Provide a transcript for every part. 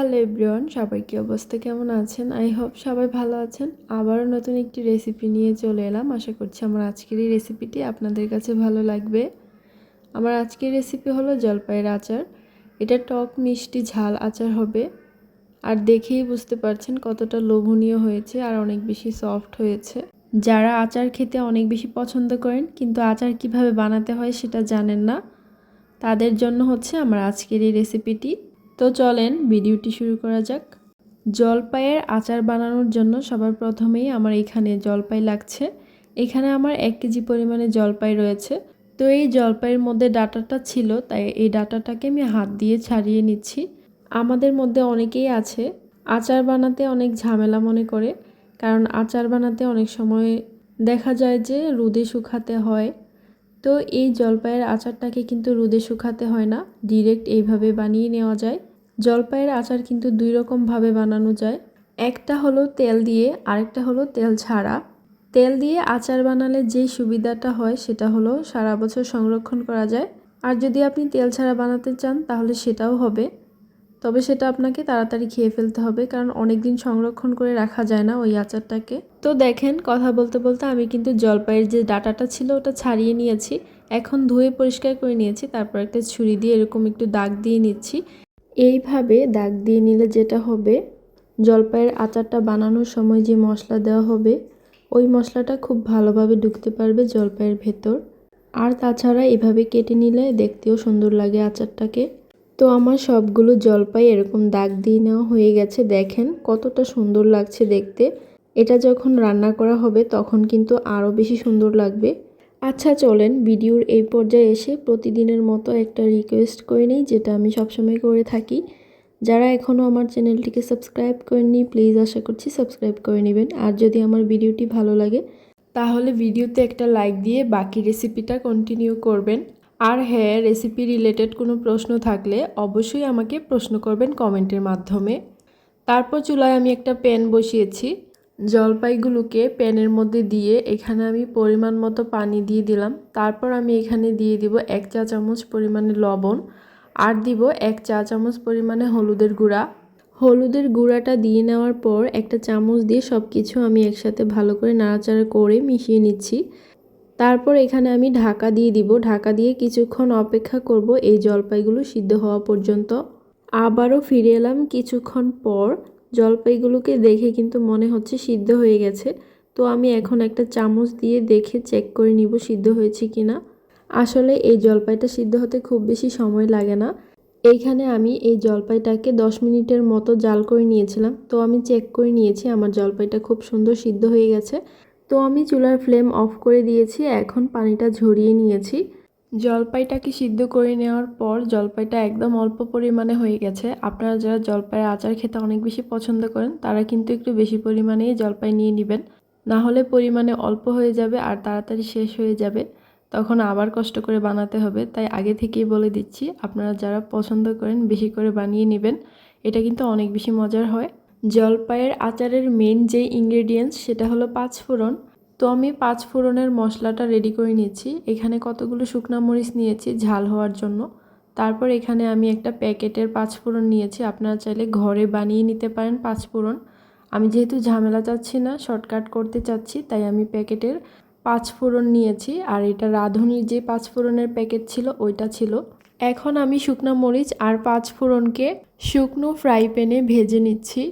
Hello everyone সবাই কি অবস্থা? কেমন আছেন? আই হোপ সবাই ভালো আছেন। আবারও নতুন একটি রেসিপি নিয়ে চলে এলাম। আশা করছি আমার আজকের এই রেসিপিটি আপনাদের কাছে ভালো লাগবে। আমার আজকের রেসিপি হলো জলপাইয়ের আচার। এটা টক মিষ্টি ঝাল আচার হবে। আর দেখেই বুঝতে পারছেন কতটা লোভনীয় হয়েছে আর অনেক বেশি সফট হয়েছে। যারা আচার খেতে অনেক বেশি পছন্দ করেন, কিন্তু আচার কীভাবে বানাতে হয় সেটা জানেন না। তাদের জন্য হচ্ছে আমার আজকের এই রেসিপিটি তো চলেন ভিডিওটি শুরু করা যাক। জলপাইয়ের আচার বানানোর জন্য সবার প্রথমেই আমার এখানে জলপাই লাগছে। এখানে আমার এক কেজি পরিমাণে জলপাই রয়েছে। তো এই জলপাইয়ের মধ্যে ডাটাটা ছিল, তাই এই ডাটাটাকে আমি হাত দিয়ে ছাড়িয়ে নিচ্ছি। আমাদের মধ্যে অনেকেই আছে, আচার বানাতে অনেক ঝামেলা মনে করে, কারণ আচার বানাতে অনেক সময় দেখা যায় যে রোদে শুকাতে হয়। তো এই জলপাইয়ের আচারটাকে কিন্তু রোদে শুকাতে হয় না, ডিরেক্ট এইভাবে বানিয়ে নেওয়া যায়। জলপাইয়ের আচার কিন্তু দুই রকমভাবে বানানো যায়। একটা হলো তেল দিয়ে, আরেকটা হলো তেল ছাড়া। তেল দিয়ে আচার বানালে যেই সুবিধাটা হয় সেটা হলো সারা বছর সংরক্ষণ করা যায়। আর যদি আপনি তেল ছাড়া বানাতে চান তাহলে সেটাও হবে। তবে সেটা আপনাকে তাড়াতাড়ি খেয়ে ফেলতে হবে, কারণ অনেক দিন সংরক্ষণ করে রাখা যায় না ওই আচারটাকে। তো দেখেন, কথা বলতে বলতে আমি কিন্তু জলপাইয়ের যে ডাটাটা ছিল ওটা ছাড়িয়ে নিয়েছি। এখন ধুয়ে পরিষ্কার করে নিয়েছি, তারপর একটা ছুরি দিয়ে এরকম একটু দাগ দিয়ে নিচ্ছি। এইভাবে দাগ দিয়ে নিলে যেটা হবে, জলপাইয়ের আচারটা বানানোর সময় যে মশলা দেওয়া হবে, ওই মশলাটা খুব ভালোভাবে ঢুকতে পারবে জলপাইয়ের ভেতর। আর তাছাড়া এভাবে কেটে নিলে দেখতেও সুন্দর লাগে আচারটাকে। তো আমার সবগুলো জলপাই এরকম দাগ দিয়ে নেওয়া হয়ে গেছে, দেখেন কতটা সুন্দর লাগছে দেখতে। এটা যখন রান্না করা হবে, তখন কিন্তু আরও বেশি সুন্দর লাগবে। আচ্ছা চলেন ভিডিওর এই পর্যায়ে এসে প্রতিদিনের মতো একটা রিকোয়েস্ট করে নিই, যেটা আমি সবসময় করে থাকি। যারা এখনও আমার চ্যানেলটিকে সাবস্ক্রাইব করেননি প্লিজ আশা করছি সাবস্ক্রাইব করে নেবেন। আর যদি আমার ভিডিওটি ভালো লাগে, তাহলে ভিডিওতে একটা লাইক দিয়ে বাকি রেসিপিটা কন্টিনিউ করবেন। আর হ্যাঁ রেসিপি রিলেটেড কোনো প্রশ্ন থাকলে অবশ্যই আমাকে প্রশ্ন করবেন কমেন্টের মাধ্যমে। তারপর চুলায় আমি একটা প্যান বসিয়েছি। জলপাইগুলোকে প্যানের মধ্যে দিয়ে এখানে আমি পরিমাণ মতো পানি দিয়ে দিলাম। তারপর আমি এখানে দিয়ে দিব এক চা চামচ পরিমাণে লবণ আর দিব এক চা চামচ পরিমাণে হলুদের গুঁড়া। হলুদের গুঁড়াটা দিয়ে নেওয়ার পর একটা চামচ দিয়ে সব কিছু আমি একসাথে ভালো করে নাড়াচাড়া করে মিশিয়ে নিচ্ছি। তারপর এখানে আমি ঢাকা দিয়ে দিব। ঢাকা দিয়ে কিছুক্ষণ অপেক্ষা করব এই জলপাইগুলো সিদ্ধ হওয়া পর্যন্ত। আবারও ফিরে এলাম কিছুক্ষণ পর জলপাইগুলোকে দেখে কিন্তু মনে হচ্ছে সিদ্ধ হয়ে গেছে। তো আমি এখন একটা চামচ দিয়ে দেখে চেক করে নিব সিদ্ধ হয়েছে কি না আসলে এই জলপাইটা সিদ্ধ হতে খুব বেশি সময় লাগে না। এইখানে আমি এই জলপাইটাকে 10 মিনিটের মতো জাল করে নিয়েছিলাম। তো আমি চেক করে নিয়েছি, আমার জলপাইটা খুব সুন্দর সিদ্ধ হয়ে গেছে। তো আমি চুলার ফ্লেম অফ করে দিয়েছি, এখন পানিটা ঝরিয়ে নিয়েছি। জলপাইটাকে সিদ্ধ করে নেওয়ার পর জলপাইটা একদম অল্প পরিমাণে হয়ে গেছে? আপনারা যারা জলপাইয়ের আচার খেতে অনেক বেশি পছন্দ করেন, তারা কিন্তু একটু বেশি পরিমাণেই জলপাই নিয়ে নেবেন। না হলে পরিমাণে অল্প হয়ে যাবে আর তাড়াতাড়ি শেষ হয়ে যাবে। তখন আবার কষ্ট করে বানাতে হবে। তাই আগে থেকেই বলে দিচ্ছি, আপনারা যারা পছন্দ করেন বেশি করে বানিয়ে নেবেন। এটা কিন্তু অনেক বেশি মজার হয়। জলপাইয়ের আচারের মেন যে ইনগ্রেডিয়েন্টস সেটা হলো পাঁচ ফোড়ন তো আমি পাঁচ ফোড়নের মশলাটা রেডি করে নিয়েছি। এখানে কতগুলো শুকনা মরিচ নিয়েছি ঝাল হওয়ার জন্য। তারপর এখানে আমি একটা প্যাকেটের পাঁচ ফোড়ন নিয়েছি। আপনারা চাইলে ঘরে বানিয়ে নিতে পারেন পাঁচ ফোড়ন। আমি যেহেতু ঝামেলা চাচ্ছি না শর্টকাট করতে চাচ্ছি, তাই আমি প্যাকেটের পাঁচ ফোড়ন নিয়েছি। আর এটা রাঁধুনির যে পাঁচ ফোড়নের প্যাকেট ছিল, ওইটা ছিল। এখন আমি শুকনো মরিচ আর পাঁচ ফোড়নকে শুকনো ফ্রাই প্যানে ভেজে নিচ্ছি।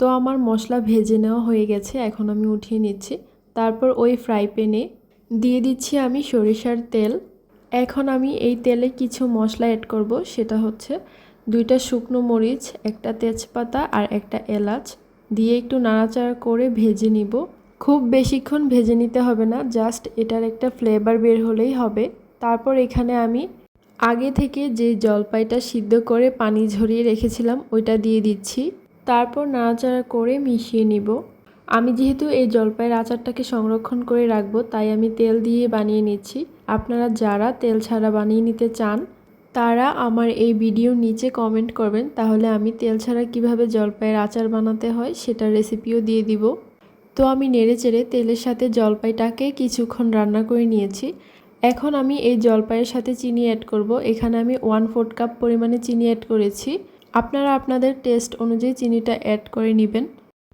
তো আমার মশলা ভেজে নেওয়া হয়ে গেছে, এখন আমি উঠিয়ে নিচ্ছি। তারপর ওই ফ্রাই প্যানে দিয়ে দিচ্ছি আমি সরিষার তেল। এখন আমি এই তেলে কিছু মশলা অ্যাড করব, সেটা হচ্ছে দুইটা শুকনো মরিচ, একটা তেজপাতা আর একটা এলাচ। দিয়ে একটু নাড়াচাড়া করে ভেজে নিব। খুব বেশিক্ষণ ভেজে নিতে হবে না জাস্ট এটার একটা ফ্লেভার বের হলেই হবে। তারপর এখানে আমি আগে থেকে যে জলপাইটা সিদ্ধ করে পানি ঝরিয়ে রেখেছিলাম, ওইটা দিয়ে দিচ্ছি। তারপর নাড়াচাড়া করে মিশিয়ে নিব। আমি যেহেতু এই জলপাইয়ের আচারটাকে সংরক্ষণ করে রাখব, তাই আমি তেল দিয়ে বানিয়ে নিচ্ছি। আপনারা যারা তেল ছাড়া বানিয়ে নিতে চান, তারা আমার এই ভিডিওর নিচে কমেন্ট করবেন, তাহলে আমি তেল ছাড়া কীভাবে জলপাইয়ের আচার বানাতে হয় সেটার রেসিপিও দিয়ে দিব। তো আমি নেড়ে চেড়ে তেলের সাথে জলপাইটাকে কিছুক্ষণ রান্না করে নিয়েছি। এখন আমি এই জলপাইয়ের সাথে চিনি অ্যাড করব। এখানে আমি ওয়ান ফোর্থ কাপ পরিমাণে চিনি অ্যাড করেছি। আপনারা আপনাদের টেস্ট অনুযায়ী চিনিটা অ্যাড করে নেবেন।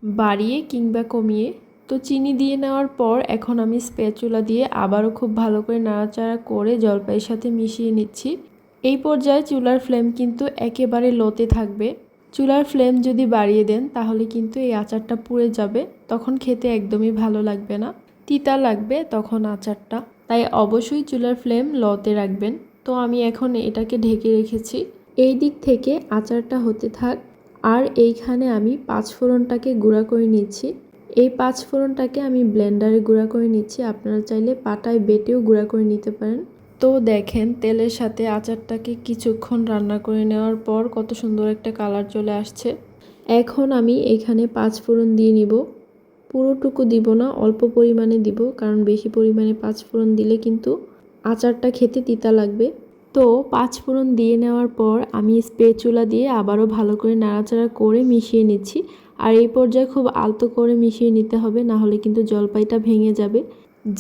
বাড়িয়ে কিংবা কমিয়ে। তো চিনি দিয়ে নেওয়ার পর এখন আমি স্প্যাচুলা দিয়ে আবারও খুব ভালো করে নাড়াচাড়া করে জলপাইয়ের সাথে মিশিয়ে নিচ্ছি। এই পর্যায়ে চুলার ফ্লেম কিন্তু একেবারে লোতে থাকবে। চুলার ফ্লেম যদি বাড়িয়ে দেন তাহলে কিন্তু এই আচারটা পুড়ে যাবে। তখন খেতে একদমই ভালো লাগবে না। তিতা লাগবে তখন আচারটা। তাই অবশ্যই চুলার ফ্লেম লতে রাখবেন। তো আমি এখন এটাকে ঢেকে রেখেছি। এই দিক থেকে আচারটা হতে থাক। আর এইখানে আমি পাঁচ ফোড়নটাকে গুঁড়া করে নিচ্ছি। এই পাঁচ ফোড়নটাকে আমি ব্লেন্ডারে গুঁড়া করে নিচ্ছি। আপনারা চাইলে পাটায় বেটেও গুঁড়া করে নিতে পারেন। তো দেখেন, তেলের সাথে আচারটাকে কিছুক্ষণ রান্না করে নেওয়ার পর কত সুন্দর একটা কালার চলে আসছে। এখন আমি এখানে পাঁচ ফোড়ন দিয়ে নিব। পুরোটুকু দিব না, অল্প পরিমাণে দিব, কারণ বেশি পরিমাণে পাঁচ ফোড়ন দিলে কিন্তু আচারটা খেতে তিতা লাগবে। তো পাঁচ ফোড়ন দিয়ে নেওয়ার পর আমি স্পেচুলা দিয়ে আবারও ভালো করে নাড়াচাড়া করে মিশিয়ে নিচ্ছি। আর এই পর্যায়ে খুব আলতো করে মিশিয়ে নিতে হবে, না হলে কিন্তু জলপাইটা ভেঙে যাবে।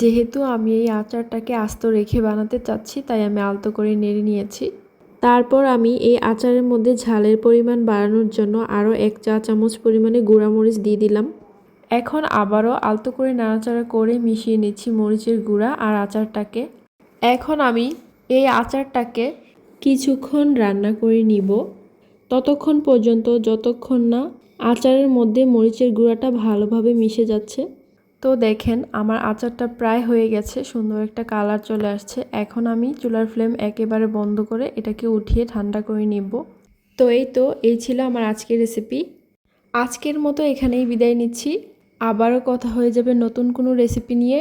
যেহেতু আমি এই আচারটাকে আস্ত রেখে বানাতে চাচ্ছি, তাই আমি আলতো করে নেড়ে নিয়েছি। তারপর আমি এই আচারের মধ্যে ঝালের পরিমাণ বাড়ানোর জন্য আরও এক চা চামচ পরিমাণে গুঁড়ামরিচ দিয়ে দিলাম। এখন আবারও আলতো করে নাড়াচাড়া করে মিশিয়ে নিচ্ছি মরিচের গুঁড়া আর আচারটাকে। এখন আমি এই আচারটাকে কিছুক্ষণ রান্না করে নিব। ততক্ষণ পর্যন্ত, যতক্ষণ না আচারের মধ্যে মরিচের গুঁড়াটা ভালোভাবে মিশে যাচ্ছে। তো দেখেন, আমার আচারটা প্রায় হয়ে গেছে, সুন্দর একটা কালার চলে আসছে। এখন আমি চুলার ফ্লেম একেবারে বন্ধ করে এটাকে উঠিয়ে ঠান্ডা করে নিব। তো এই তো, এই ছিল আমার আজকের রেসিপি। আজকের মতো এখানেই বিদায় নিচ্ছি। আবারও কথা হয়ে যাবে নতুন কোনো রেসিপি নিয়ে।